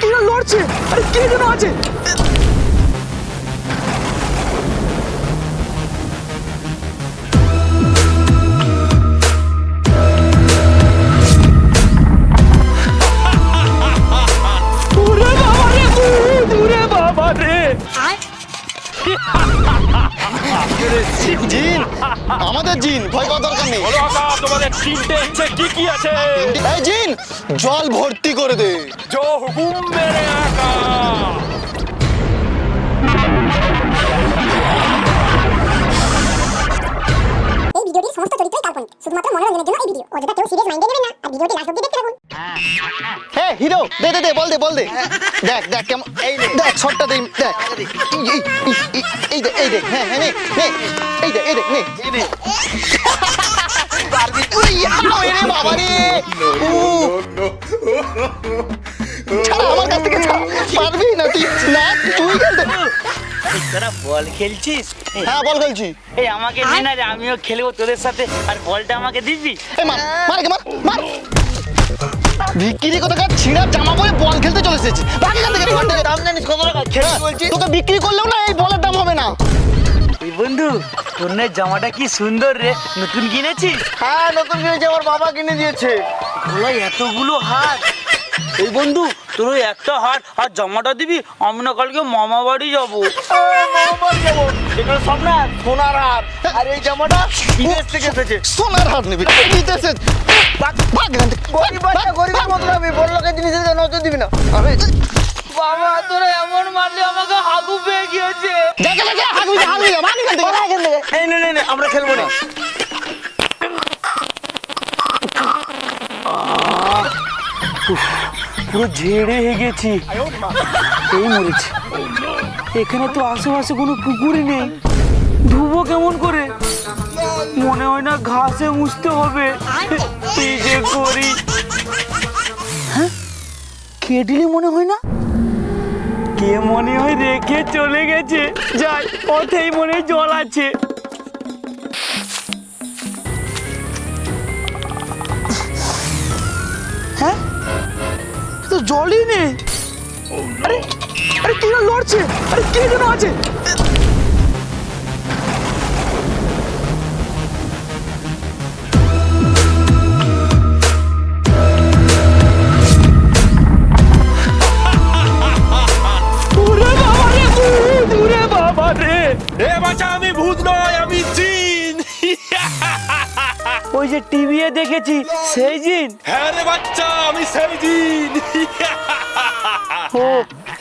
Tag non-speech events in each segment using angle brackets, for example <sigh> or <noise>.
কি না লড়ছে? আরে কে যেন আছে? আমাদের জিন ভয় পাওয়ার দরকার নেই। বলো আকা তোমাদের তিনটে ইচ্ছে কি কি আছে? এই জিন জল ভর্তি করে দে। জো হুকুম মেরে আকা। এই ভিডিওটির সমস্ত চরিত্রই কাল্পনিক শুধুমাত্র মনোরঞ্জনের জন্য এই ভিডিও। অযথা কেউ সিরিয়াস মাইন্ডে নেবেন না আর ভিডিওটি লাস্ট অব্দি দেখতে থাকুন। হ্যাঁ হিরো দে দে দে বল দে বল দে। দেখ দেখ কেমন এই দেখ শটটা দে দেখ। এই, এই, এই, দেখ হ্যাঁ হ্যাঁ নে নে এই দেখ এই দেখ নে। উই, আউ, এরে বাবা রে। উফ। আমার কাছ থেকে ছাড়। পারবি না তুই না তুই তোরা বল খেলছিস? হ্যাঁ বল খেলছি। এই আমাকে নে না রে আমিও খেলব তোদের সাথে আর বলটা আমাকে দিবি? এই মার মার মার মার। বিক্রি কোথাকার ছিঁড়া জামা পরে বল খেলতে চলে এসেছে। বাকি খান থেকে দাম জানিস কত টাকা? খেলা বলছি তোকে বিক্রি করলেও না এই বলের দাম হবে না। এই বন্ধু তোর না জামাটা কি সুন্দর রে। নতুন কিনেছিস? হ্যাঁ নতুন কিনেছি আমার বাবা কিনে দিয়েছে। গলায় এতগুলো হাত এই বন্ধু তোর ওই একটা হার আর জামাটা দিবি? আমি না কালকে মামা বাড়ি যাব। এগুলো সব না সোনার হার আর এই জামাটা বিদেশ থেকে এসেছে। সোনার হাট নেবে বিদেশে ভাগ ভাগ এখান থেকে গরিব বাচ্চা গরিবের মতো আমি বড় লোকের জিনিসের জন্য নজর দিবি না। আরে বাবা তোরা এমন মারলে আমাকে হাগু পেয়ে গিয়েছে। এই নে নে আমরা খেলব না। পুরো ঝেড়ে হয়ে গেছি। এই মরেছি। এখানে তো আশেপাশে কোনো পুকুরই নেই। ধুবো কেমন করে? মনে হয় না ঘাসে মুছতে হবে। কি করি। হ্যাঁ? মনে হয় না? কে মনে হয় রেখে চলে গেছে। যাই, পথেই মনে জল আছে। জলই নেই আরে আরে কি লড়ছে? আরে কে যেন আছে? ওই যে টিভিতে দেখেছি সেই জিন। হ্যাঁ রে বাচ্চা আমি সেই ও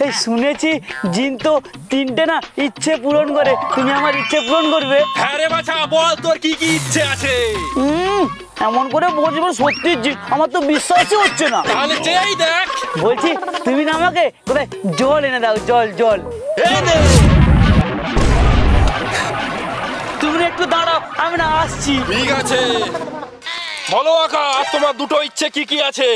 এই শুনেছি জিন তো তিনটে না ইচ্ছে পূরণ করে। তুমি আমার ইচ্ছে পূরণ করবে? হ্যাঁ রে বাচ্চা বল তোর কি কি ইচ্ছে আছে? হুম এমন করে বলছি বলে সত্যি জিন আমার তো বিশ্বাসই হচ্ছে না। তাহলে চেয়েই দেখ। বলছি তুমি না আমাকে কোথায় জল এনে দাও জল জল। এই তুমি একটু দাঁড়াও আমি না আসছি। ঠিক আছে। বলো আকা তোমার দুটো ইচ্ছে কি কি আছে?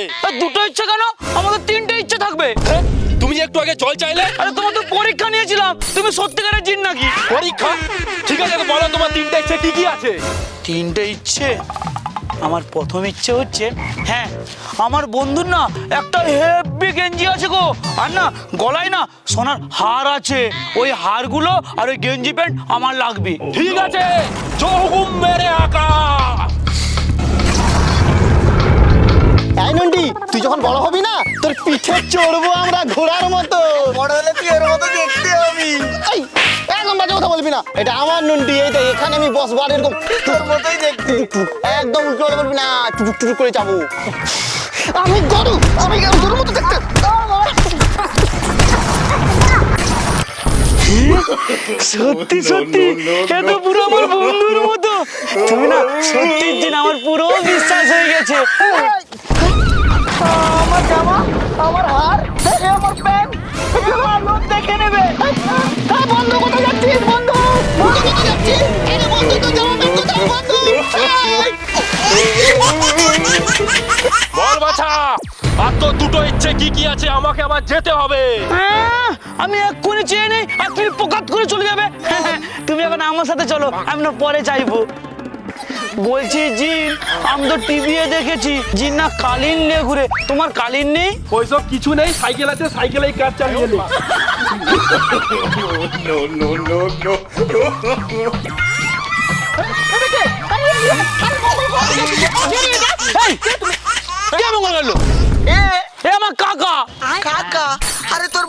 দুটো ইচ্ছে কেন? আমাদের তিনটে ইচ্ছে থাকবে। হ্যাঁ? তুমি যে একটু আগে জল চাইলে? আরে তোমার তো পরীক্ষা নিয়েছিলাম। তুমি সত্যিকারের জিন নাকি? পরীক্ষা? ঠিক আছে তো বলো তোমার তিনটে ইচ্ছে কি কি আছে? তিনটে ইচ্ছে? আমার প্রথম ইচ্ছে হচ্ছে হ্যাঁ আমার বন্ধুর না একটা হেভি গেঞ্জি আছে গো। আর না গলায় না সোনার হার আছে। ওই হারগুলো আর ওই গেঞ্জি প্যান্ট আমার লাগবে। ঠিক আছে জো হুকুম মেরে আকা তুই যখন বড় হবি না তোর পিঠে চড়বো আমরা ঘোড়ার মতো। বড় হলে তুই এর মতো দেখতে হবি। এই একদম বাজে কথা বলবি না। এটা আমার নন্ডি এই দেখ এখানে আমি বসবো আর এরকম তোর মতোই দেখতে। একদম উল্টো কথা বলবি না টুটুক টুটুক করে যাব। আমি গরু আমি গরুর মতো দেখতে। সত্যি সত্যি? এ তো পুরো আমার বন্ধুর মতো। তুমি না সত্যি দিন আমার পুরো বিশ্বাস হয়ে গেছে। আমার জামা আমার হার আমার প্যান্ট আমার লোক দেখে নেবে। বন্ধু কোথায় যাচ্ছিস বন্ধু? বন্ধু কোথায় যাচ্ছিস? এই বন্ধু তো জামা প্যান্ট কোথায় বন্ধু? বল বাছা আর তোর দুটো ইচ্ছে কি কি আছে আমাকে আবার যেতে হবে। আমি এক্ষুনি চেয়ে নেই আর তুমি পোকাত করে চলে যাবে। তুমি এখন আমার সাথে চলো আমি না পরে চাইব বলছি জিন আমি তো টিভিতে দেখেছি। জিন না কালিন নিয়ে ঘুরে। তোমার কালিন নেই? ওইসব কিছু নেই সাইকেল আছে সাইকেলেই কাজ চালিয়ে নে এই কে মঙ্গল করল এ এ আমার কাকা। কাকা? আরে তোর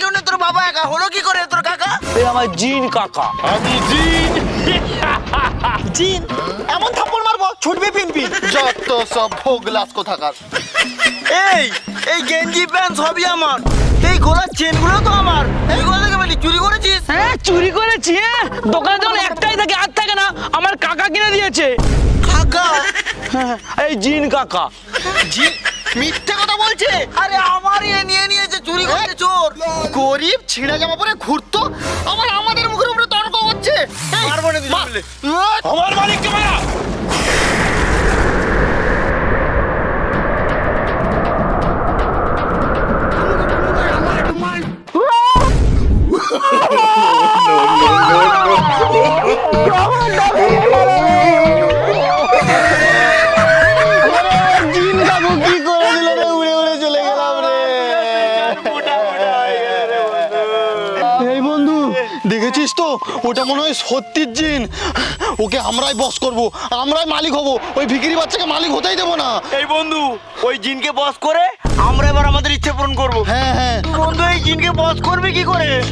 কেউ নেই তোর বাবা একা। হলো কি করে তোর কাকা? এ আমার জিন কাকা। আমি জিন। জিন এমন থাপ্পড় মারবো ছুটবি পিনবি যত সব ভোগলাস কোথাকার। এই এই গেঞ্জি প্যান্ট সবই আমার। এই ঘোড়ার চেনগুলো তো আমার। এইগুলো থেকে বলি চুরি করেছিস? হ্যাঁ চুরি করেছি হ্যাঁ। দোকানে যখন একটাই থাকে আর থাকে না আমার কাকা কিনে দিয়েছে। কাকা? হ্যাঁ, এই জিন কাকা। জি মিথ্যে কথা বলছে? আরে আমারই এ নিয়ে নিয়েছে চুরি করতে চোর। গরিব ছিঁড়া জামা পরে ঘুরতো আমার মারবো না দুজন মার। মিলে। আহ! আমার মালিককে ওটা মনে হয় সত্যির জিন। ওকে আমরাই বস করব আমরাই মালিক হব। ওই ভিকিরি বাচ্চাকে মালিক হতেই দেবো না। এই বন্ধু ওই জিনকে বস করে আমরা এবার আমাদের ইচ্ছে পূরণ করব। হ্যাঁ হ্যাঁ। বন্ধু এই জিনকে বস করবে কি করে?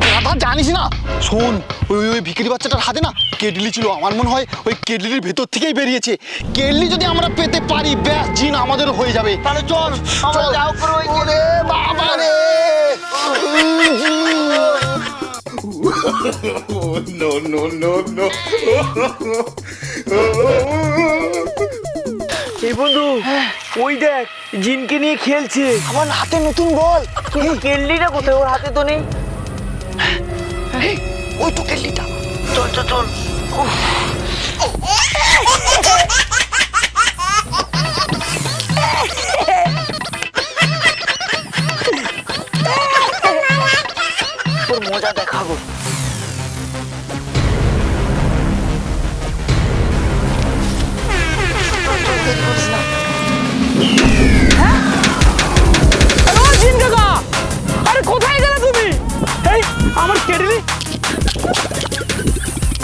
গাধা জানিস না? শোন ওই ওই- ভিকিরি বাচ্চাটার হাতে না কেটলি ছিল। আমার মনে হয় ওই কেটলির ভেতর থেকেই বেরিয়েছে। কেটলি যদি আমরা পেতে পারি ব্যাস জিন আমাদের হয়ে যাবে। তাহলে চল আমরা চল। যাও করে ওই বাবা রে <laughs> <laughs> এই বন্ধু ওই দেখ জিনকে নিয়ে খেলছে। আমার হাতে নতুন বল। কিন্তু কেল্লিটা কোথায়? ওর হাতে তো নেই। ওই তো কেল্লিটা চল চল চল।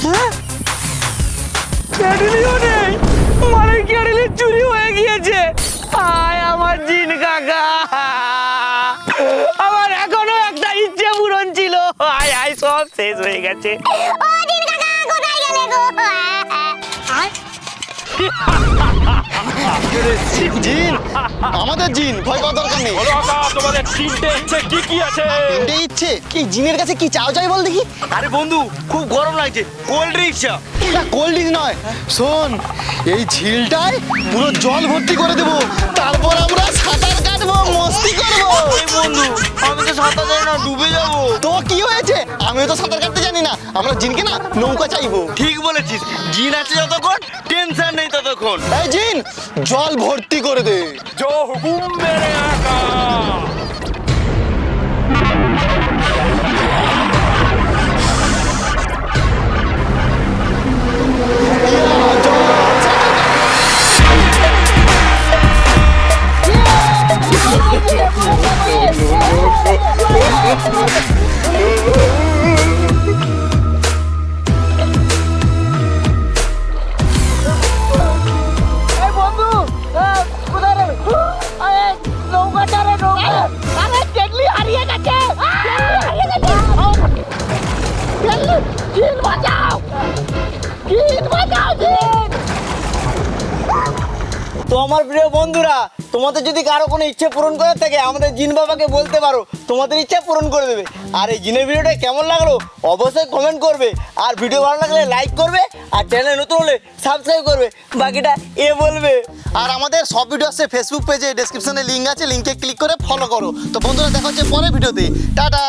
হ্যাঁ? নেই। মানে কেটলি চুরি হয়ে গিয়েছে। আয় আমার জিন কাকা। আমার এখনও একটা ইচ্ছে পূরণ ছিল। আয় আয় সব শেষ হয়ে গেছে। ও দিন কাকা কোথায় গেলে গো? <laughs> জিন আমাদের জিন ভয় পাওয়ার দরকার নেই। বলো কাকা তোমাদের তিনটে ইচ্ছে কি কি আছে? তিনটে ইচ্ছে? কি জিনের কাছে কি চাও চাই বল দেখি। আরে বন্ধু খুব গরম লাগছে কোল্ড ড্রিঙ্কস চা না কোল্ড ড্রিঙ্ক নয়। শোন এই ঝিলটায় পুরো জল ভর্তি করে দেবো। তারপর আমরা সাঁতার আমি তো সাঁতার জানি না ডুবে যাব। তো কি হয়েছে? আমিও তো সাঁতার কাটতে জানি না। আমরা জিনকে না নৌকা চাইব। ঠিক বলেছিস। জিন আছে যতক্ষণ টেনশন নেই ততক্ষণ। এই জিন জল ভর্তি করে দে। জো মেরে আকা এই বন্ধু কোথায় রে নৌকাটা রে তো আমার প্রিয় বন্ধুরা, তোমাদের যদি কারও কোনো ইচ্ছে পূরণ করার থাকে, আমাদের জিন বাবাকে বলতে পারো, তোমাদের ইচ্ছা পূরণ করে দেবে। আর এই জিনের ভিডিওটা কেমন লাগল, অবশ্যই কমেন্ট করবে। আর ভিডিও ভালো লাগলে লাইক করবে, আর চ্যানেল নতুন হলে সাবস্ক্রাইব করবে। বাকিটা এ বলবে। আর আমাদের সব ভিডিও আছে ফেসবুক পেজে ডেসক্রিপশনে লিঙ্ক আছে লিঙ্কে ক্লিক করে ফলো করো। তো বন্ধুরা, দেখা হচ্ছে পরের ভিডিওতে। টাটা!